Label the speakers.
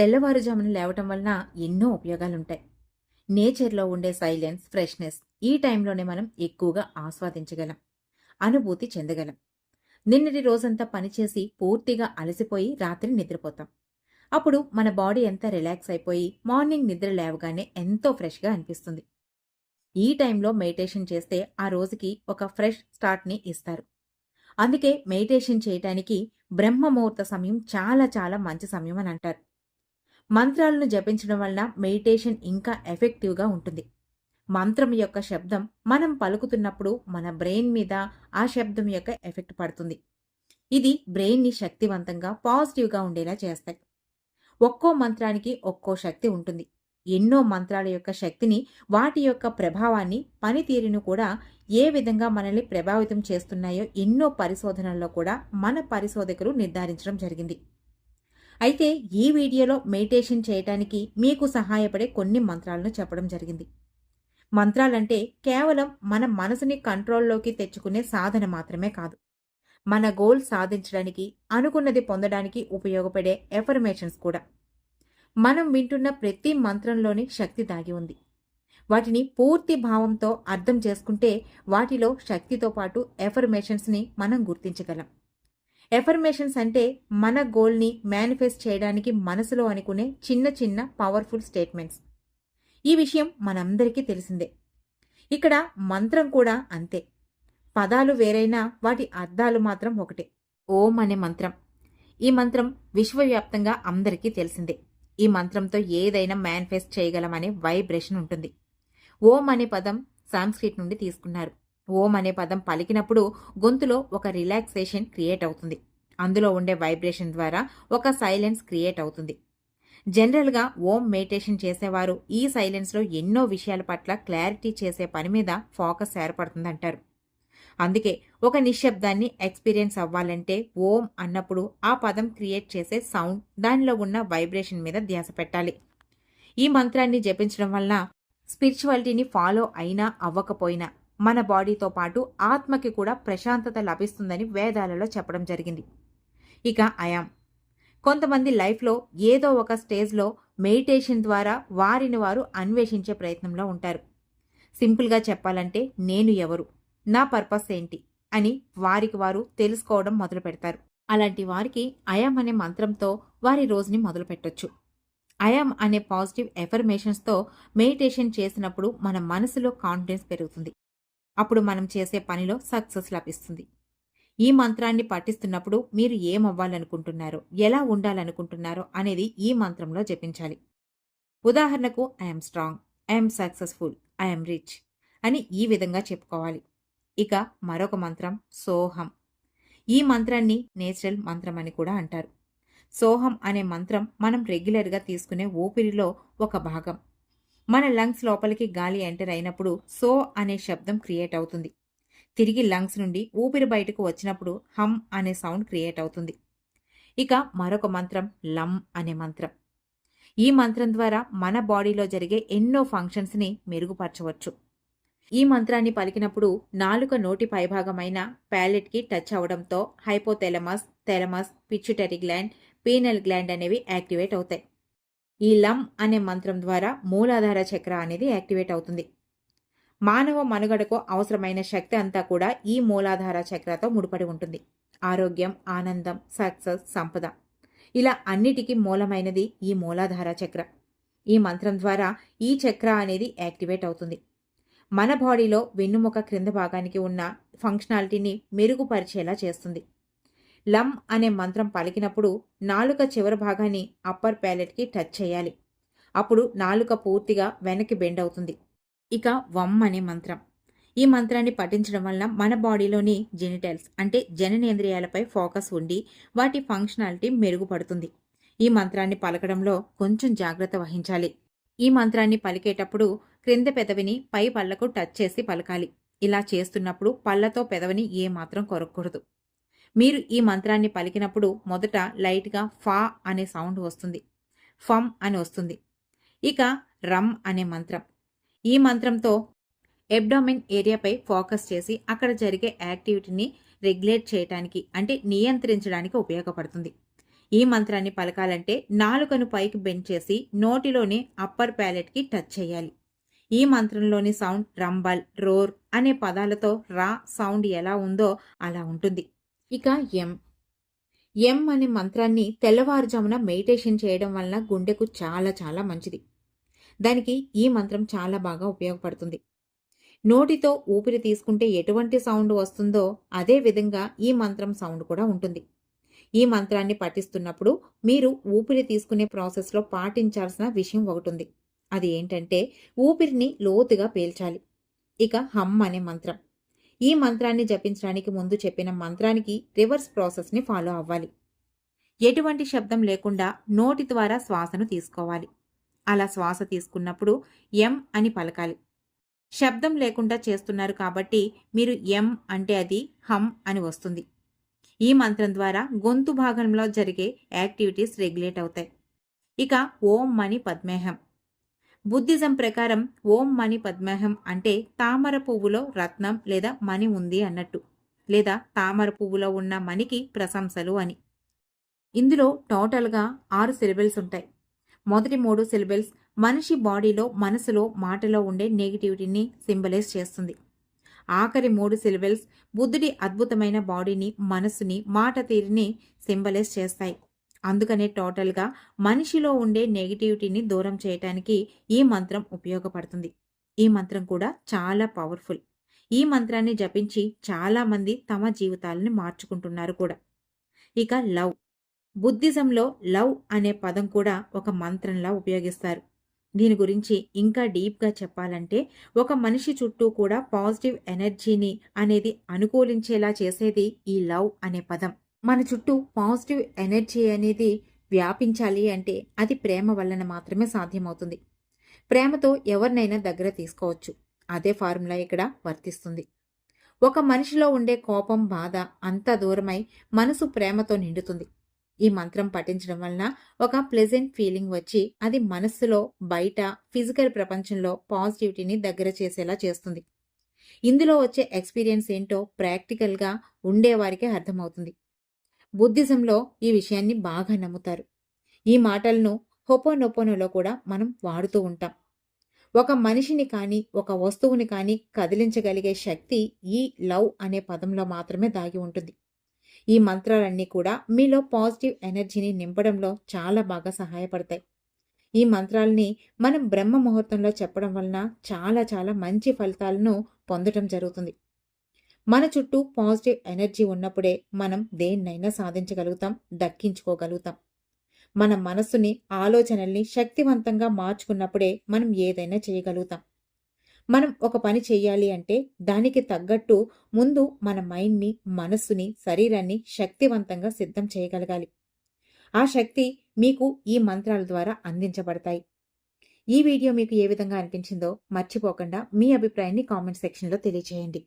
Speaker 1: తెల్లవారుజామున లేవటం వలన ఎన్నో ఉపయోగాలుంటాయి. నేచర్లో ఉండే సైలెన్స్ ఫ్రెష్నెస్ ఈ టైంలోనే మనం ఎక్కువగా ఆస్వాదించగలం అనుభూతి చెందగలం. నిన్నటి రోజంతా పనిచేసి పూర్తిగా అలసిపోయి రాత్రి నిద్రపోతాం. అప్పుడు మన బాడీ అంతా రిలాక్స్ అయిపోయి మార్నింగ్ నిద్ర లేవగానే ఎంతో ఫ్రెష్గా అనిపిస్తుంది. ఈ టైంలో మెడిటేషన్ చేస్తే ఆ రోజుకి ఒక ఫ్రెష్ స్టార్ట్ని ఇస్తారు. అందుకే మెడిటేషన్ చేయటానికి బ్రహ్మ ముహూర్త సమయం చాలా చాలా మంచి సమయం అని అంటారు. మంత్రాలను జపించడం వలన మెడిటేషన్ ఇంకా ఎఫెక్టివ్గా ఉంటుంది. మంత్రం యొక్క శబ్దం మనం పలుకుతున్నప్పుడు మన బ్రెయిన్ మీద ఆ శబ్దం యొక్క ఎఫెక్ట్ పడుతుంది. ఇది బ్రెయిన్ని శక్తివంతంగా పాజిటివ్గా ఉండేలా చేస్తాయి. ఒక్కో మంత్రానికి ఒక్కో శక్తి ఉంటుంది. ఎన్నో మంత్రాల యొక్క శక్తిని వాటి యొక్క ప్రభావాన్ని పనితీరును కూడా ఏ విధంగా మనల్ని ప్రభావితం చేస్తున్నాయో ఎన్నో పరిశోధనల్లో కూడా మన పరిశోధకులు నిర్ధారించడం జరిగింది. అయితే ఈ వీడియోలో మెడిటేషన్ చేయటానికి మీకు సహాయపడే కొన్ని మంత్రాలను చెప్పడం జరిగింది. మంత్రాలంటే కేవలం మన మనసుని కంట్రోల్లోకి తెచ్చుకునే సాధన మాత్రమే కాదు. మన గోల్ సాధించడానికి అనుకున్నది పొందడానికి ఉపయోగపడే ఎఫర్మేషన్స్ కూడా. మనం వింటున్న ప్రతి మంత్రంలోని శక్తి దాగి ఉంది. వాటిని పూర్తి భావంతో అర్థం చేసుకుంటే వాటిలో శక్తితో పాటు ఎఫర్మేషన్స్ని మనం గుర్తించగలం. ఎఫర్మేషన్స్ అంటే మన గోల్ని మేనిఫెస్ట్ చేయడానికి మనసులో అనుకునే చిన్న చిన్న పవర్ఫుల్ స్టేట్మెంట్స్ ఈ విషయం మనందరికీ తెలిసిందే. ఇక్కడ మంత్రం కూడా అంతే. పదాలు వేరైనా వాటి అర్థాలు మాత్రం ఒకటే. ఓం అనే మంత్రం. ఈ మంత్రం విశ్వవ్యాప్తంగా అందరికీ తెలిసిందే. ఈ మంత్రంతో ఏదైనా మేనిఫెస్ట్ చేయగలమనే వైబ్రేషన్ ఉంటుంది. ఓం అనే పదం సాంస్క్రిట్ నుండి తీసుకున్నారు. ఓం అనే పదం పలికినప్పుడు గొంతులో ఒక రిలాక్సేషన్ క్రియేట్ అవుతుంది. అందులో ఉండే వైబ్రేషన్ ద్వారా ఒక సైలెన్స్ క్రియేట్ అవుతుంది. జనరల్గా ఓం మెడిటేషన్ చేసేవారు ఈ సైలెన్స్లో ఎన్నో విషయాల పట్ల క్లారిటీ చేసే పని మీద ఫోకస్ ఏర్పడుతుందంటారు. అందుకే ఒక నిశ్శబ్దాన్ని ఎక్స్పీరియన్స్ అవ్వాలంటే ఓం అన్నప్పుడు ఆ పదం క్రియేట్ చేసే సౌండ్ దానిలో ఉన్న వైబ్రేషన్ మీద ధ్యాస పెట్టాలి. ఈ మంత్రాన్ని జపించడం వలన స్పిరిచువాలిటీని ఫాలో అయినా అవ్వకపోయినా మన బాడీతో పాటు ఆత్మకి కూడా ప్రశాంతత లభిస్తుందని వేదాలలో చెప్పడం జరిగింది. ఇక అయాం. కొంతమంది లైఫ్లో ఏదో ఒక స్టేజ్లో మెడిటేషన్ ద్వారా వారిని వారు అన్వేషించే ప్రయత్నంలో ఉంటారు. సింపుల్గా చెప్పాలంటే నేను ఎవరు నా పర్పస్ ఏంటి అని వారికి వారు తెలుసుకోవడం మొదలు పెడతారు. అలాంటి వారికి అయాం అనే మంత్రంతో వారి రోజుని మొదలు పెట్టొచ్చు. అయాం అనే పాజిటివ్ ఎఫర్మేషన్స్తో మెడిటేషన్ చేసినప్పుడు మన మనసులో కాన్ఫిడెన్స్ పెరుగుతుంది. అప్పుడు మనం చేసే పనిలో సక్సెస్ లభిస్తుంది. ఈ మంత్రాన్ని పఠిస్తున్నప్పుడు మీరు ఏమవ్వాలనుకుంటున్నారో ఎలా ఉండాలనుకుంటున్నారో అనేది ఈ మంత్రంలో జపించాలి. ఉదాహరణకు I'm strong I'm successful I'm rich అని ఈ విధంగా చెప్పుకోవాలి. ఇక మరొక మంత్రం సోహం ఈ మంత్రాన్ని నేచురల్ మంత్రం అని కూడా అంటారు. సోహం అనే మంత్రం మనం రెగ్యులర్గా తీసుకునే ఊపిరిలో ఒక భాగం. మన లంగ్స్ లోపలికి గాలి ఎంటర్ అయినప్పుడు సో అనే శబ్దం క్రియేట్ అవుతుంది. తిరిగి లంగ్స్ నుండి ఊపిరి బయటకు వచ్చినప్పుడు హమ్ అనే సౌండ్ క్రియేట్ అవుతుంది. ఇక మరొక మంత్రం లమ్ అనే మంత్రం. ఈ మంత్రం ద్వారా మన బాడీలో జరిగే ఎన్నో ఫంక్షన్స్ని మెరుగుపరచవచ్చు. ఈ మంత్రాన్ని పలికినప్పుడు నాలుక నోటి పైభాగమైన ప్యాలెట్కి టచ్ అవడంతో hypothalamus thalamus pituitary gland pineal gland అనేవి యాక్టివేట్ అవుతాయి. ఈ లం అనే మంత్రం ద్వారా మూలాధార చక్ర అనేది యాక్టివేట్ అవుతుంది. మానవ మనుగడకు అవసరమైన శక్తి అంతా కూడా ఈ మూలాధార చక్రతో ముడిపడి ఉంటుంది. ఆరోగ్యం ఆనందం సక్సెస్ సంపద. ఇలా అన్నిటికీ మూలమైనది ఈ మూలాధార చక్ర. ఈ మంత్రం ద్వారా ఈ చక్ర అనేది యాక్టివేట్ అవుతుంది. మన బాడీలో వెన్నుముక క్రింద భాగానికి ఉన్న ఫంక్షనాలిటీని మెరుగుపరిచేలా చేస్తుంది. లమ్ అనే మంత్రం పలికినప్పుడు నాలుక చివరి భాగాన్ని అప్పర్ ప్యాలెట్కి టచ్ చేయాలి. అప్పుడు నాలుక పూర్తిగా వెనక్కి బెండ్ అవుతుంది. ఇక వమ్ అనే మంత్రం. ఈ మంత్రాన్ని పఠించడం వల్ల మన బాడీలోని జెనిటల్స్ అంటే జననేంద్రియాలపై ఫోకస్ ఉండి వాటి ఫంక్షనాలిటీ మెరుగుపడుతుంది. ఈ మంత్రాన్ని పలకడంలో కొంచెం జాగ్రత్త వహించాలి. ఈ మంత్రాన్ని పలికేటప్పుడు క్రింద పెదవిని పై పళ్ళకు టచ్ చేసి పలకాలి. ఇలా చేస్తున్నప్పుడు పళ్ళతో పెదవిని ఏమాత్రం కొరకూడదు మీరు ఈ మంత్రాన్ని పలికినప్పుడు మొదట లైట్గా ఫా అనే సౌండ్ వస్తుంది. ఫమ్ అని వస్తుంది. ఇక రమ్ అనే మంత్రం. ఈ మంత్రంతో ఎబ్డోమిన్ ఏరియాపై ఫోకస్ చేసి అక్కడ జరిగే యాక్టివిటీని రెగ్యులేట్ చేయడానికి అంటే నియంత్రించడానికి ఉపయోగపడుతుంది. ఈ మంత్రాన్ని పలకాలంటే నాలుకను పైకి బెండ్ చేసి నోటిలోని అప్పర్ ప్యాలెట్కి టచ్ చేయాలి. ఈ మంత్రంలోని సౌండ్ రంబల్ రోర్ అనే పదాలతో రా సౌండ్ ఎలా ఉందో అలా ఉంటుంది. ఇక ఎం. ఎం అనే మంత్రాన్ని తెల్లవారుజామున మెడిటేషన్ చేయడం వలన గుండెకు చాలా చాలా మంచిది. దానికి ఈ మంత్రం చాలా బాగా ఉపయోగపడుతుంది. నోటితో ఊపిరి తీసుకుంటే ఎటువంటి సౌండ్ వస్తుందో అదే విధంగా ఈ మంత్రం సౌండ్ కూడా ఉంటుంది. ఈ మంత్రాన్ని పఠిస్తున్నప్పుడు మీరు ఊపిరి తీసుకునే ప్రాసెస్లో పాటించాల్సిన విషయం ఒకటి ఉంది అది ఏంటంటే ఊపిరిని లోతుగా పీల్చాలి. ఇక హమ్ అనే మంత్రం. ఈ మంత్రాన్ని జపించడానికి ముందు చెప్పిన మంత్రానికి రివర్స్ ప్రాసెస్ని ఫాలో అవ్వాలి. ఎటువంటి శబ్దం లేకుండా నోటి ద్వారా శ్వాసను తీసుకోవాలి. అలా శ్వాస తీసుకున్నప్పుడు ఎం అని పలకాలి. శబ్దం లేకుండా చేస్తున్నారు కాబట్టి మీరు ఎం అంటే అది హమ్ అని వస్తుంది. ఈ మంత్రం ద్వారా గొంతు భాగంలో జరిగే యాక్టివిటీస్ రెగ్యులేట్ అవుతాయి. ఇక ఓం మణి పద్మేహం. బుద్ధిజం ప్రకారం ఓం మణి పద్మేహం అంటే తామర పువ్వులో రత్నం లేదా మణి ఉంది అన్నట్టు లేదా తామర పువ్వులో ఉన్న మణికి ప్రశంసలు అని. ఇందులో టోటల్గా ఆరు సిలబుల్స్ ఉంటాయి. మొదటి మూడు సిలబుల్స్ మనిషి బాడీలో మనసులో మాటలో ఉండే నెగిటివిటీని సింబలైజ్ చేస్తుంది. ఆఖరి మూడు సిలబల్స్ బుద్ధుడి అద్భుతమైన బాడీని మనసుని మాట తీరుని సింబలైజ్ చేస్తాయి. అందుకనే టోటల్గా మనిషిలో ఉండే నెగిటివిటీని దూరం చేయటానికి ఈ మంత్రం ఉపయోగపడుతుంది. ఈ మంత్రం కూడా చాలా పవర్ఫుల్. ఈ మంత్రాన్ని జపించి చాలామంది తమ జీవితాలని మార్చుకుంటున్నారు కూడా. ఇక లవ్. బుద్ధిజంలో లవ్ అనే పదం కూడా ఒక మంత్రంలా ఉపయోగిస్తారు. దీని గురించి ఇంకా డీప్గా చెప్పాలంటే ఒక మనిషి చుట్టూ కూడా పాజిటివ్ ఎనర్జీని అనేది అనుకూలించేలా చేసేది ఈ లవ్ అనే పదం. మన చుట్టూ పాజిటివ్ ఎనర్జీ అనేది వ్యాపించాలి అంటే అది ప్రేమ వలన మాత్రమే సాధ్యమవుతుంది. ప్రేమతో ఎవరినైనా దగ్గర తీసుకోవచ్చు. అదే ఫార్ములా ఇక్కడ వర్తిస్తుంది. ఒక మనిషిలో ఉండే కోపం బాధ అంతా దూరమై మనసు ప్రేమతో నిండుతుంది. ఈ మంత్రం పఠించడం వలన ఒక ప్లెజెంట్ ఫీలింగ్ వచ్చి అది మనస్సులో బయట ఫిజికల్ ప్రపంచంలో పాజిటివిటీని దగ్గర చేసేలా చేస్తుంది. ఇందులో వచ్చే ఎక్స్పీరియన్స్ ఏంటో ప్రాక్టికల్గా ఉండేవారికి అర్థమవుతుంది. బుద్ధిజంలో ఈ విషయాన్ని బాగా నమ్ముతారు. ఈ మాటలను హొపోనొపోనోలో కూడా మనం వాడుతూ ఉంటాం. ఒక మనిషిని కానీ ఒక వస్తువుని కానీ కదిలించగలిగే శక్తి ఈ లవ్ అనే పదంలో మాత్రమే దాగి ఉంటుంది. ఈ మంత్రాలన్నీ కూడా మీలో పాజిటివ్ ఎనర్జీని నింపడంలో చాలా బాగా సహాయపడతాయి. ఈ మంత్రాలని మనం బ్రహ్మ ముహూర్తంలో చెప్పడం వలన చాలా చాలా మంచి ఫలితాలను పొందటం జరుగుతుంది. మన చుట్టూ పాజిటివ్ ఎనర్జీ ఉన్నప్పుడే మనం దేన్నైనా సాధించగలుగుతాం దక్కించుకోగలుగుతాం. మన మనస్సుని ఆలోచనల్ని శక్తివంతంగా మార్చుకున్నప్పుడే మనం ఏదైనా చేయగలుగుతాం. మనం ఒక పని చేయాలి అంటే దానికి తగ్గట్టు ముందు మన మైండ్ని మనస్సుని శరీరాన్ని శక్తివంతంగా సిద్ధం చేయగలగాలి. ఆ శక్తి మీకు ఈ మంత్రాల ద్వారా అందించబడతాయి. ఈ వీడియో మీకు ఏ విధంగా అనిపించిందో మర్చిపోకుండా మీ అభిప్రాయాన్ని కామెంట్ సెక్షన్లో తెలియజేయండి